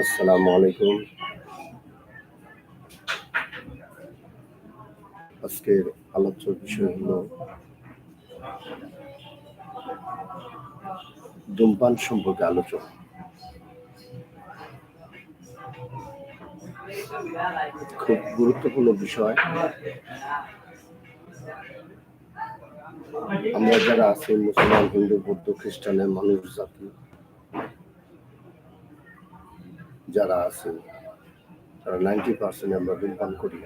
আসসালামু আলাইকুম। আজকের আলোচ্য বিষয় হলো ধূমপান সম্পর্কে আলোচনা। খুব গুরুত্বপূর্ণ বিষয়। আমরা যারা আছি, মুসলমান, হিন্দু, বৌদ্ধ খ্রিস্টানের মানুষ, জাতি যারা আছে, তারা নাইনটি পার্সেন্ট আমরা ধূমপান করি।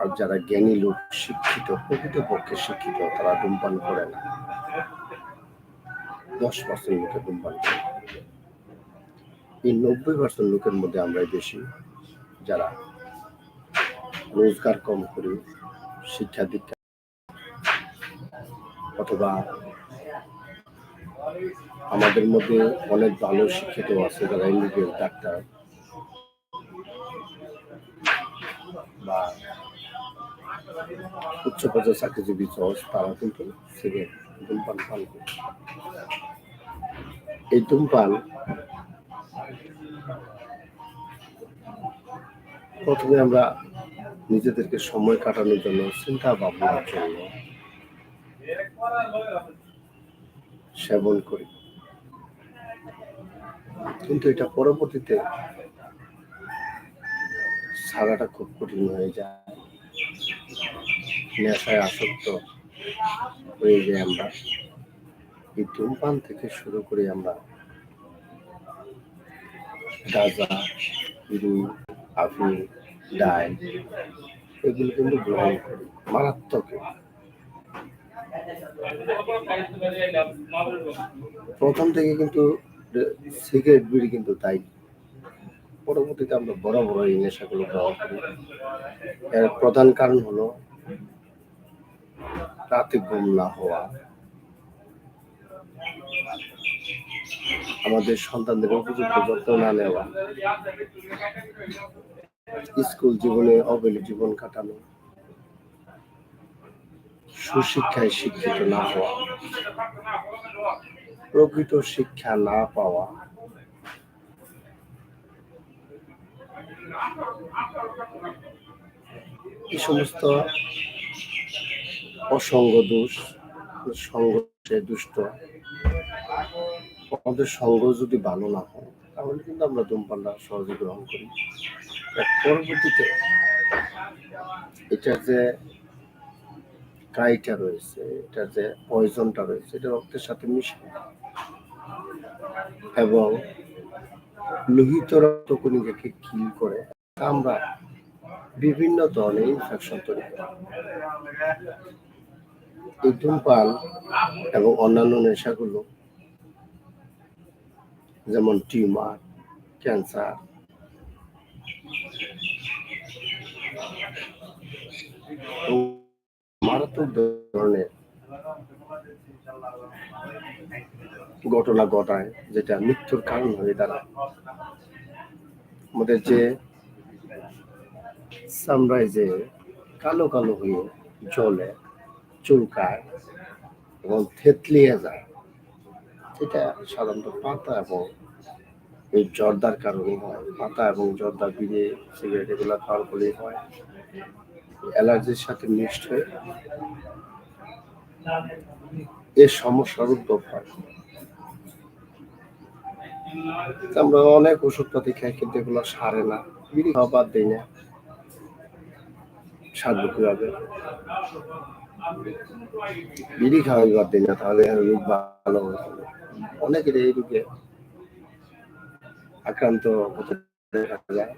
আর যারা জ্ঞানী লোক, শিক্ষিত, প্রকৃতপক্ষে শিক্ষিত, তারা ধূমপান করে না। দশ পার্সেন্ট লোকে ধূমপান করে। এই নব্বই পার্সেন্ট লোকের মধ্যে আমরাই বেশি, যারা রোজগার কম করি, শিক্ষা দীক্ষা অথবা আমাদের মধ্যে অনেক ভালো শিক্ষিত আছে যারা এমবিবিএস ডাক্তার। বা উচ্চ পর্যায়ে চাকরিজীবী জজ তারা কিন্তু সিগারেট ধূমপান পান করে। এই ধূমপান প্রথমে আমরা নিজেদেরকে সময় কাটানোর জন্য চিন্তা ভাবনার জন্য সেবন করি। কিন্তু এটা পরবর্তীতে ছাড়াটা খুব কঠিন হয়ে যায়। নেশায় আসক্ত হয়ে যায় আমরা। এই ধূমপান থেকে শুরু করে আমরা গাঁজা রুই আফিম ডাই এগুলো কিন্তু গ্রহণ করি। মারাত্মক প্রথম থেকে কিন্তু সিগারেট বিড়ি কিন্তু তাই। পরবর্তীতে আমরা বড় বড় এই নেশাগুলো গ্রহণ করি এর প্রধান কারণ হলো রাতে ঘুম না হওয়া। আমাদের সন্তানদের উপযুক্ত যত্ন না নেওয়া। স্কুল জীবনে অবৈধ জীবন কাটানো। সুশিক্ষায় শিক্ষিত না হওয়া, প্রকৃত শিক্ষা না পাওয়া। এই সমস্ত অসঙ্গ দোষ, সঙ্গ দুষ্ট। আমাদের সঙ্গ যদি ভালো না হয়, তাহলে কিন্তু আমরা ধূমপানটা সহজে গ্রহণ করি। পরবর্তীতে এটা যে কাইটা রয়েছে এটা যে পয়জনটা রয়েছে, এটা রক্তের সাথে মিশে। এবং লোহিত রক্তকণিকাকে কিল করে আমরা বিভিন্ন ধরনের ইনফেকশন তৈরি এই ধূমপান এবং অন্যান্য নেশাগুলো, যেমন টিউমার, ক্যান্সার মারাত্মক ধরনের ঘটনা ঘটায়, যেটা মৃত্যুর কারণ হয়ে দাঁড়ায়। আমাদের যে যে কালো কালো হয়ে জলে চুলকায় এবং থেতলিয়ে যায়, এটা সাধারণত পাতা এবং এই জর্দার কারণে হয়। পাতা এবং জর্দা বিড়ে, সিগারেট এগুলো খাওয়ার ফলেই হয়। অ্যালার্জির সাথে মিক্সড হয়ে এর সমস্যার উদ্ভব হয় আমরা অনেক ওষুধপাতি খাই, কিন্তু এগুলো সারে না। বিড়ি খাওয়া বাদ দিই না। সারবো কীভাবে? বিড়ি খাওয়া বাদ দিই না, তাহলে রোগ ভালো হয়ে অনেকের এই রোগে আক্রান্ত হতে দেখা যায়।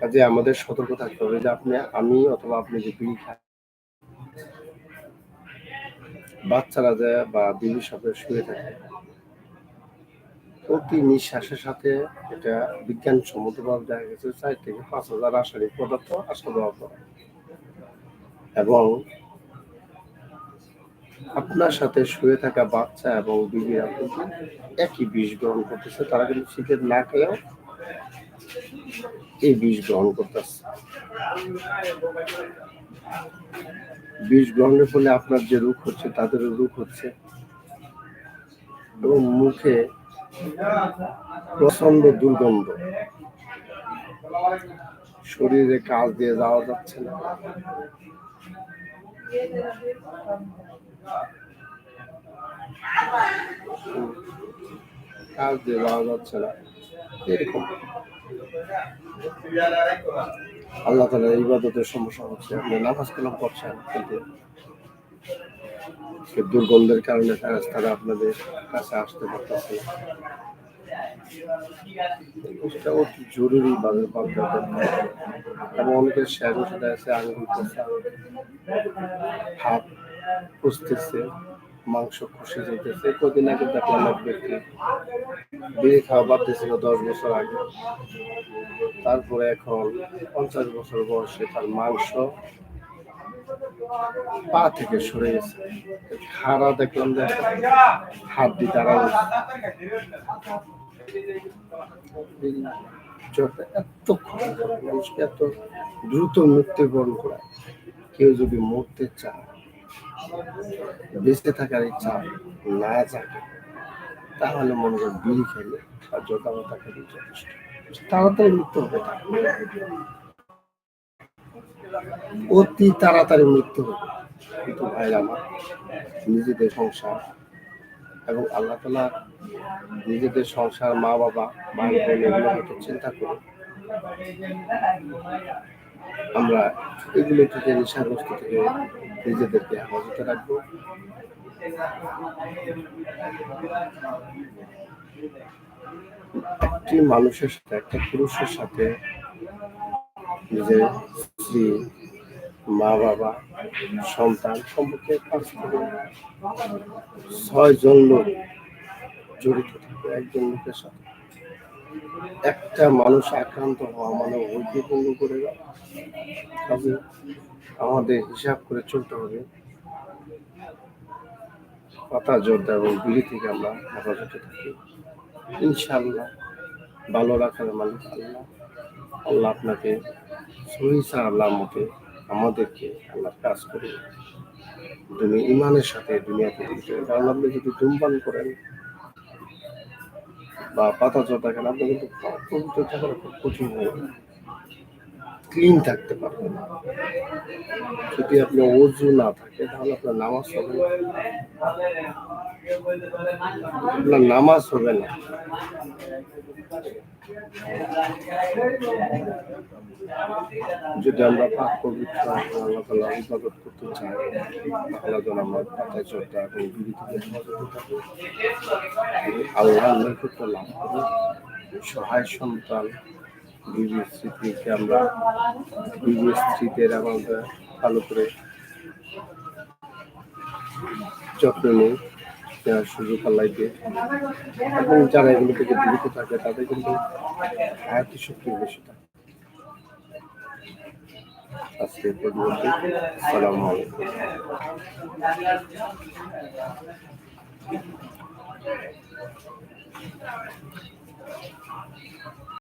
কাজে আমাদের সতর্ক থাকতে হবে যে আপনি, আমি অথবা আপনি যে বিড়ি খান বাচ্চারা যায় বা বিড়ির সাথে শুয়ে থাকে প্রতি নিঃশ্বাসের সাথে এটা বিজ্ঞান সম্মতভাবে দেখা গেছে, চার থেকে পাঁচ হাজার রাসায়নিক পদার্থ আসা দেওয়া করে এবং আপনার সাথে শুয়ে থাকা বাচ্চা এবং বিবিরা কিন্তু একই বিষ গ্রহণ করতেছে, তারা কিন্তু শীতের না খেয়েও এই বিষ গ্রহণ করতেছে। বিষ গ্রহণের ফলে আপনার যে রোগ হচ্ছে তাদেরও রোগ হচ্ছে। এবং মুখে প্রচণ্ড দুর্গন্ধ। শরীরে কাজ দিয়ে যাওয়া যাচ্ছে না। কাজ দিয়ে যাওয়া যাচ্ছে না। এরকম। আল্লাহ তালা ইবাদতের সমস্যা হচ্ছে, আপনি নামাজ কালাম করছেন কিন্তু দুর্গন্ধের কারণে তারা আপনাদের কাছে আসতে পারতেছে জরুরি অনেকের আঙ্গুল হাত পুষতেছে। মাংস খসে যেতেছে কদিন আগে দেখলাম এক ব্যক্তি বিড়ি খাওয়া বাদ দিয়েছিল দশ বছর আগে। তারপরে এখন পঞ্চাশ বছর বয়সে তার মাংস পা থেকে সরে গেছে। খাড়া দেখলাম যে হাত দিয়ে দাঁড়া জ্বরটা এত মানুষকে এত দ্রুত মৃত্যুবরণ করা। কেউ যদি মরতে চায় বেঁচে থাকার ইচ্ছা না থাকে তাহলে মনে করেন বিড়ি খেলে আর জোতা মোতা খেলে যথেষ্ট। তাড়াতাড়ি মৃত্যু হবে অতি তাড়াতাড়ি মৃত্যু হবে। কিন্তু ভাই আমার, নিজেদের সংসার এবং আল্লাহ তালা নিজেদের সংসার, মা বাবা, ভাই বোন এগুলো হয়তো চিন্তা করে আমরা এগুলো থেকে নেশাগ্রস্ত থেকে নিজেদেরকে হেফাজতে রাখব। একটি মানুষের সাথে, একটা পুরুষের সাথে নিজের স্ত্রী, মা, বাবা, সন্তান সম্পর্কে পাঁচ থেকে ছয় জন লোক জড়িত থাকবে একজন লোকের সাথে। একটা মানুষ আক্রান্ত হওয়া মানে ওইকে পূর্ণ করে কাজে আমাদের হিসাব করে চলতে হবে। পাতা, জর্দা এবং বিড়ি থেকে আমরা হেফাজতে থাকি। ইনশাআল্লাহ ভালো রাখার মালিক আল্লাহ। আল্লাহ আপনাকে সহিসা আল্লাহ মতে আমাদেরকে আল্লাহ কাজ করে তুমি ইমানের সাথে দুনিয়াকে দিতে। কারণ আপনি যদি ধূমপান করেন বা পাতা জর্দা খেলে আপনি কিন্তু পবিত্র থাকার খুব কঠিন হয়ে ক্লিন থাকতে পারবেন। যদি আপনার অজু না থাকে, তাহলে আপনার নামাজ হবে না। আপনার নামাজ হবে না। যদি আমরা পাক পবিত্র আল্লাহ তালা করতে চাই তাহলে যেন আমরা পাতা চর্চা এবং আল্লাহ লাভ করি সহায় সন্তান বিবি স্মৃতিকে আমরা বিবি স্মৃতির আমাদের ভালো করে যত্ন নিই। দেওয়ার সুযোগ আল্লাহ দিয়ে। এবং যারা এগুলো থেকে বিরত থাকে, তাদের কিন্তু আয়াতি শক্তি বেশি থাকে। আজকে পর্যন্ত। সালাম আলাইকুম।